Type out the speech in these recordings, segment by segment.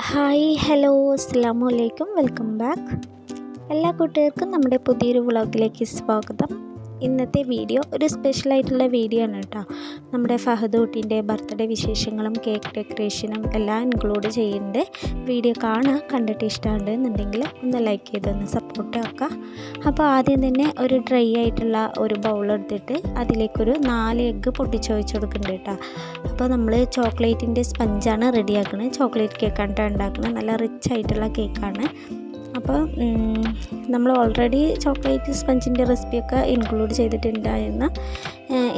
Hi hello അസ്സാമലൈക്കും welcome back എല്ലാ കൂട്ടുകാർക്കും നമ്മുടെ പുതിയൊരു വ്ളോഗിലേക്ക് സ്വാഗതം. ഇന്നത്തെ വീഡിയോ ഒരു സ്പെഷ്യൽ ആയിട്ടുള്ള വീഡിയോ ആണ് കേട്ടോ. നമ്മുടെ ഫഹദൂട്ടിന്റെ ബർത്ത്ഡേ വിശേഷങ്ങളും കേക്ക് ഡെക്കറേഷനും എല്ലാം ഇൻക്ലൂഡ് ചെയ്യുന്നുണ്ട്. വീഡിയോ കാണുക കണ്ടിട്ട് ഇഷ്ടമുണ്ട് എന്നുണ്ടെങ്കിൽ ഒന്ന് ലൈക്ക് ചെയ്ത് ഒന്ന് സപ്പോർട്ട് ആക്കുക. അപ്പോൾ ആദ്യം തന്നെ ഒരു ഡ്രൈ ആയിട്ടുള്ള ഒരു ബൗൾ എടുത്തിട്ട് അതിലേക്കൊരു നാല് എഗ്ഗ് പൊട്ടിച്ച് വെച്ച് കൊടുക്കുന്നുണ്ട് കേട്ടോ. അപ്പോൾ നമ്മൾ ചോക്ലേറ്റിന്റെ സ്പഞ്ചാണ് റെഡിയാക്കുന്നത് ചോക്ലേറ്റ് കേക്കാണ് ഉണ്ടാക്കുന്നത്. നല്ല റിച്ച് ആയിട്ടുള്ള കേക്കാണ്. അപ്പോൾ നമ്മൾ ഓൾറെഡി ചോക്ലേറ്റ് സ്പഞ്ചിന്റെ റെസിപ്പിയൊക്കെ ഇൻക്ലൂഡ് ചെയ്തിട്ടുണ്ടായിരുന്ന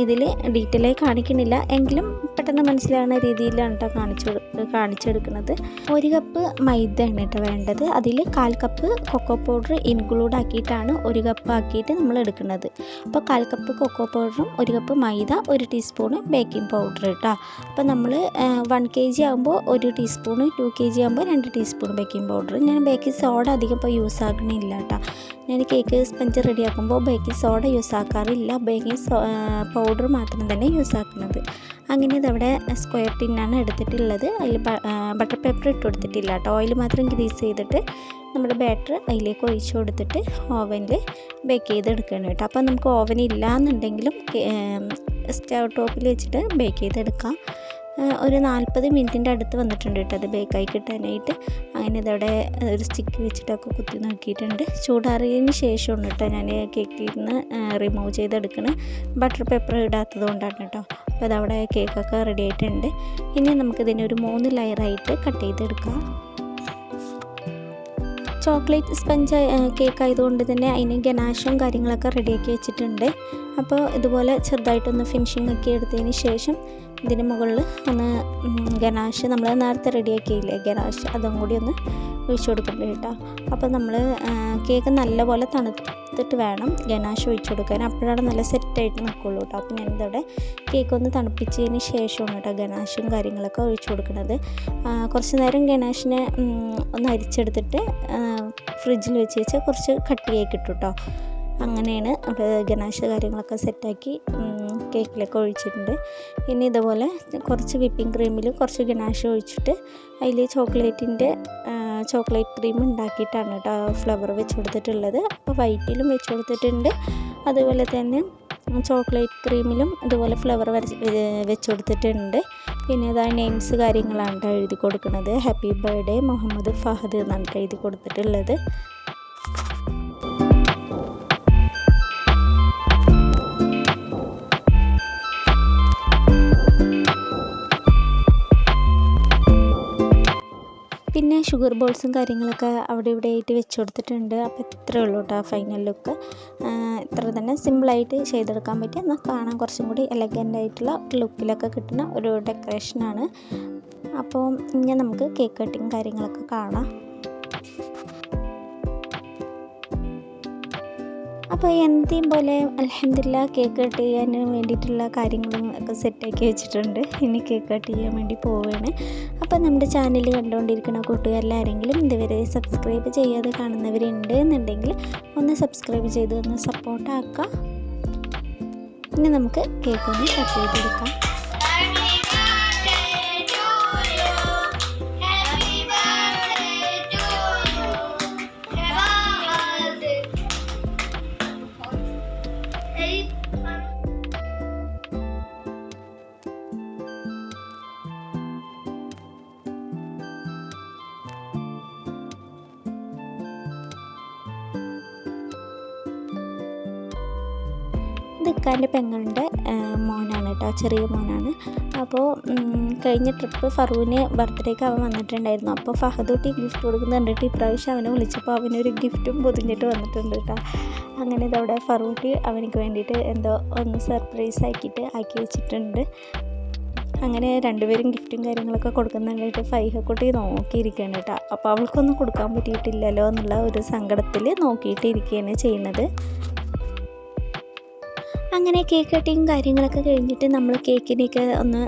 ഇതിൽ ഡീറ്റെയിൽ ആയി കാണിക്കുന്നില്ല. എങ്കിലും പെട്ടെന്ന് മനസ്സിലാകുന്ന രീതിയിലാണ് കേട്ടോ കാണിച്ചു കാണിച്ചെടുക്കുന്നത്. ഒരു കപ്പ് മൈദ ആണ് കേട്ടോ വേണ്ടത്. അതിൽ കാൽ കപ്പ് കൊക്കോ പൗഡർ ഇൻക്ലൂഡ് ആക്കിയിട്ടാണ് ഒരു കപ്പ് ആക്കിയിട്ട് നമ്മൾ എടുക്കുന്നത്. അപ്പോൾ കാൽ കപ്പ് കൊക്കോ പൗഡറും ഒരു കപ്പ് മൈദ ഒരു ടീസ്പൂണ് ബേക്കിംഗ് പൗഡർ കേട്ടോ അപ്പോൾ നമ്മൾ വൺ കെ ജി ആകുമ്പോൾ ഒരു ടീസ്പൂണ് ടു കെ ജി ആകുമ്പോൾ രണ്ട് ടീസ്പൂൺ ബേക്കിംഗ് പൗഡർ ഞാൻ ബേക്കിംഗ് സോഡ അധികം ഇപ്പോൾ യൂസ് ആക്കണില്ല കേട്ടോ ഞാൻ കേക്ക് സ്പഞ്ച് റെഡിയാക്കുമ്പോൾ ബേക്കിംഗ് സോഡ യൂസ് ആക്കാറില്ല. ബേക്കിംഗ് പൗഡർ മാത്രം തന്നെ യൂസ് ആക്കുന്നത്. അങ്ങനെ ഇതവിടെ സ്ക്വയർ ടിന്നാണ് എടുത്തിട്ടുള്ളത്. അതിൽ ബട്ടർ പേപ്പർ ഇട്ട് കൊടുത്തിട്ടില്ല കേട്ടോ. ഓയിൽ മാത്രം ഗ്രീസ് ചെയ്തിട്ട് നമ്മുടെ ബാറ്റർ അതിലേക്ക് ഒഴിച്ചു കൊടുത്തിട്ട് ഓവനിൽ ബേക്ക് ചെയ്തെടുക്കണം കേട്ടോ. അപ്പോൾ നമുക്ക് ഓവൻ ഇല്ല എന്നുണ്ടെങ്കിലും സ്റ്റവ് ടോപ്പിൽ വെച്ചിട്ട് ബേക്ക് ചെയ്തെടുക്കാം. ഒരു നാൽപ്പത് മിനിറ്റിന്റെ അടുത്ത് വന്നിട്ടുണ്ട് കേട്ടോ. അത് ബേക്കായി കിട്ടാനായിട്ട്. അങ്ങനെ ഇതവിടെ ഒരു സ്റ്റിക്ക് വെച്ചിട്ടൊക്കെ കുത്തി നോക്കിയിട്ടുണ്ട്. ചൂടാറിയതിന് ശേഷമാണ് കേട്ടോ ഞാൻ കേക്കിൽ നിന്ന് റിമൂവ് ചെയ്തെടുക്കുന്നത് ബട്ടർ പേപ്പർ ഇടാത്തത് കൊണ്ടാണ് കേട്ടോ. അപ്പോൾ അതവിടെ കേക്കൊക്കെ റെഡി ആയിട്ടുണ്ട്. ഇനി നമുക്കിതിനെ ഒരു മൂന്ന് ലെയറായിട്ട് കട്ട് ചെയ്തെടുക്കാം. ചോക്ലേറ്റ് സ്പഞ്ച് കേക്ക് ആയതുകൊണ്ട് തന്നെ അതിന് ഗനാഷും കാര്യങ്ങളൊക്കെ റെഡിയാക്കി വെച്ചിട്ടുണ്ട്. അപ്പോൾ ഇതുപോലെ ചെറുതായിട്ടൊന്ന് ഫിനിഷിംഗ് ഒക്കെ എടുത്തതിന് ശേഷം ഇതിന് മുകളിൽ ഒന്ന് ഗനാഷ് നമ്മൾ നേരത്തെ റെഡിയാക്കിയില്ലേ? ഗനാഷ് അതും കൂടി ഒന്ന് ഒഴിച്ചു കൊടുക്കുന്നുണ്ട് കേട്ടോ? അപ്പോൾ നമ്മൾ കേക്ക് നല്ലപോലെ തണുത്തിട്ട് വേണം ഗനാഷ് ഒഴിച്ചു കൊടുക്കാൻ. അപ്പോഴാണ് നല്ല സെറ്റായിട്ട് നിൽക്കുള്ളൂ കേട്ടോ. അപ്പോൾ ഞാനിതവിടെ കേക്ക് ഒന്ന് തണുപ്പിച്ചതിന് ശേഷമാണ് കേട്ടോ ഗനാഷും കാര്യങ്ങളൊക്കെ ഒഴിച്ചു കൊടുക്കുന്നത് കുറച്ച് നേരം ഗനാഷിനെ ഒന്ന് അരിച്ചെടുത്തിട്ട് ഫ്രിഡ്ജിൽ വെച്ച് വെച്ച് കുറച്ച് കട്ടിയായി കിട്ടും കേട്ടോ അങ്ങനെയാണ് അവിടെ ഗനാഷ് കാര്യങ്ങളൊക്കെ സെറ്റാക്കി കേക്കിലൊക്കെ ഒഴിച്ചിട്ടുണ്ട്. ഇനി ഇതുപോലെ കുറച്ച് വിപ്പിംഗ് ക്രീമിൽ കുറച്ച് ഗനാഷ് ഒഴിച്ചിട്ട് അതിൽ ചോക്ലേറ്റിന്റെ ചോക്ലേറ്റ് ക്രീം ഉണ്ടാക്കിയിട്ടാണ് കേട്ടോ ഫ്ലവർ വെച്ച് കൊടുത്തിട്ടുള്ളത്. അപ്പോൾ വൈറ്റിലും വെച്ച് കൊടുത്തിട്ടുണ്ട്. അതുപോലെ തന്നെ ചോക്ലേറ്റ് ക്രീമിലും ഇതുപോലെ ഫ്ലവർ വരച്ച് വെച്ച് കൊടുത്തിട്ടുണ്ട്. പിന്നെ ഇതാ നെയിംസ് കാര്യങ്ങളാണ് എഴുതി കൊടുക്കുന്നത് ഹാപ്പി ബർത്ത്ഡേ മുഹമ്മദ് ഫഹദ് എന്നാണ് എഴുതി കൊടുത്തിട്ടുള്ളത്. പിന്നെ ഷുഗർ ബോൾസും കാര്യങ്ങളൊക്കെ അവിടെ ഇവിടെ ആയിട്ട് വെച്ച് കൊടുത്തിട്ടുണ്ട്. അപ്പോൾ ഇത്രയേ ഉള്ളൂ കേട്ടോ ഫൈനൽ ലുക്ക് ഇത്ര തന്നെ സിമ്പിളായിട്ട് ചെയ്തെടുക്കാൻ പറ്റിയ എന്നാൽ കാണാൻ കുറച്ചും കൂടി എലഗന്റ് ആയിട്ടുള്ള ലുക്കിലൊക്കെ കിട്ടുന്ന ഒരു ഡെക്കറേഷനാണ് അപ്പോൾ ഇനി നമുക്ക് കേക്ക് കട്ടിങ് കാര്യങ്ങളൊക്കെ കാണാം. അപ്പോൾ എന്തേം പോലെ അലഹമില്ല കേക്ക് കട്ട് ചെയ്യാൻ വേണ്ടിയിട്ടുള്ള കാര്യങ്ങളും ഒക്കെ സെറ്റാക്കി വെച്ചിട്ടുണ്ട്. ഇനി കേക്ക് കട്ട് ചെയ്യാൻ വേണ്ടി പോവുകയാണ് അപ്പോൾ നമ്മുടെ ചാനൽ കണ്ടുകൊണ്ടിരിക്കുന്ന കൂട്ടുകാരിലാരെങ്കിലും ഇതുവരെ സബ്സ്ക്രൈബ് ചെയ്യാതെ കാണുന്നവരുണ്ട് എന്നുണ്ടെങ്കിൽ ഒന്ന് സബ്സ്ക്രൈബ് ചെയ്ത് ഒന്ന് സപ്പോർട്ടാക്കുക ഇനി നമുക്ക് കേക്ക് ഒന്ന് കട്ട് ചെയ്തെടുക്കാം. ഇത് ഇക്കാന്റെ പെങ്ങളുടെ മോനാണ് കേട്ടോ ചെറിയ മോനാണ്. അപ്പോൾ കഴിഞ്ഞ ട്രിപ്പ് ഫറൂന് ബർത്ത്ഡേക്ക് അവൻ വന്നിട്ടുണ്ടായിരുന്നു. അപ്പോൾ ഫഹദൂട്ടി ഗിഫ്റ്റ് കൊടുക്കുന്നത് കണ്ടിട്ട് ഇപ്രാവശ്യം അവനെ വിളിച്ചപ്പോൾ അവനൊരു ഗിഫ്റ്റും പൊതിഞ്ഞിട്ട് വന്നിട്ടുണ്ട് കേട്ടോ. അങ്ങനെ ഇതവിടെ ഫറൂട്ടി അവനക്ക് വേണ്ടിയിട്ട് എന്തോ ഒന്ന് സർപ്രൈസ് ആക്കിയിട്ട് ആക്കി വെച്ചിട്ടുണ്ട്. അങ്ങനെ രണ്ടുപേരും ഗിഫ്റ്റും കാര്യങ്ങളൊക്കെ കൊടുക്കുന്നുണ്ടായിട്ട് ഫൈഹക്കുട്ടി നോക്കിയിരിക്കുകയാണ് കേട്ടോ. അപ്പോൾ അവൾക്കൊന്നും കൊടുക്കാൻ പറ്റിയിട്ടില്ലല്ലോ എന്നുള്ള ഒരു സങ്കടത്തിൽ നോക്കിയിട്ടിരിക്കുകയാണ് ചെയ്യുന്നത്. അങ്ങനെ കേക്ക് കട്ടിങ് കാര്യങ്ങളൊക്കെ കഴിഞ്ഞിട്ട് നമ്മൾ കേക്കിനെയൊക്കെ ഒന്ന്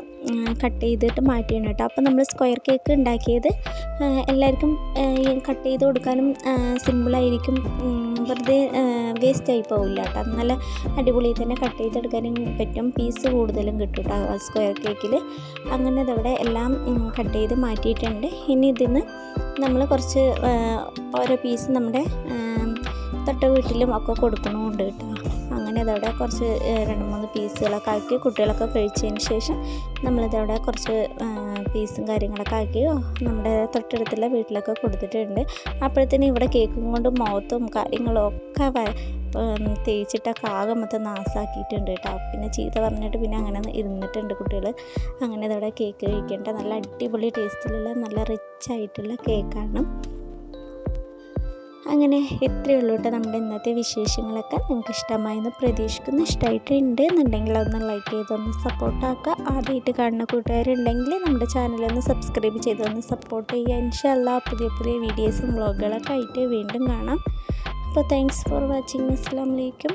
കട്ട് ചെയ്തിട്ട് മാറ്റിയാണ് കേട്ടോ. അപ്പോൾ നമ്മൾ സ്ക്വയർ കേക്ക് ഉണ്ടാക്കിയത് എല്ലാവർക്കും കട്ട് ചെയ്ത് കൊടുക്കാനും സിമ്പിളായിരിക്കും വെറുതെ വേസ്റ്റ് ആയി പോവില്ല കേട്ടോ. നല്ല അടിപൊളി തന്നെ കട്ട് ചെയ്തെടുക്കാനും പറ്റും. പീസ് കൂടുതലും കിട്ടും കേട്ടോ സ്ക്വയർ കേക്കിൽ അങ്ങനെ ഇതവിടെ എല്ലാം കട്ട് ചെയ്ത് മാറ്റിയിട്ടുണ്ട്. ഇനി ഇതിന് നമ്മൾ കുറച്ച് ഓരോ പീസ് നമ്മുടെ തൊട്ട വീട്ടിലും ഒക്കെ കൊടുക്കണമുണ്ട് കേട്ടോ. ഇതവിടെ കുറച്ച് രണ്ട് മൂന്ന് പീസുകളൊക്കെ ആക്കി കുട്ടികളൊക്കെ കഴിച്ചതിന് ശേഷം നമ്മളിതവിടെ കുറച്ച് പീസും കാര്യങ്ങളൊക്കെ ആക്കി നമ്മുടെ തൊട്ടടുത്തുള്ള വീട്ടിലൊക്കെ കൊടുത്തിട്ടുണ്ട്. അപ്പോഴത്തേനും ഇവിടെ കേക്കും കൊണ്ട് മുഖത്തും കാര്യങ്ങളും ഒക്കെ തേച്ചിട്ടൊക്കെ ആകെ മൊത്തം നാസാക്കിയിട്ടുണ്ട് കേട്ടോ. പിന്നെ ചീത്ത പറഞ്ഞിട്ട് പിന്നെ അങ്ങനെ ഇരുന്നിട്ടുണ്ട് കുട്ടികൾ അങ്ങനെ ഇതവിടെ കേക്ക് കഴിക്കേണ്ട. നല്ല അടിപൊളി ടേസ്റ്റിലുള്ള നല്ല റിച്ച് ആയിട്ടുള്ള കേക്കാണ് അങ്ങനെ ഇത്രയേ ഉള്ളൂ കേട്ടോ നമ്മുടെ ഇന്നത്തെ വിശേഷങ്ങളൊക്കെ. നിങ്ങൾക്ക് ഇഷ്ടമായെന്ന് പ്രതീക്ഷിക്കുന്നു. ഇഷ്ടമായിട്ടുണ്ട് എന്നുണ്ടെങ്കിൽ ഒന്ന് ലൈക്ക് ചെയ്തൊന്ന് സപ്പോർട്ടാക്കുക ആദ്യമായിട്ട് കാണുന്ന കൂട്ടുകാരുണ്ടെങ്കിൽ നമ്മുടെ ചാനലൊന്ന് സബ്സ്ക്രൈബ് ചെയ്തൊന്ന് സപ്പോർട്ട് ചെയ്യുക. ഇൻഷല്ല പുതിയ പുതിയ വീഡിയോസും വ്ളോഗുകളൊക്കെ ആയിട്ട് വീണ്ടും കാണാം. അപ്പോൾ താങ്ക്സ് ഫോർ വാച്ചിങ് അസ്സാം വലൈക്കും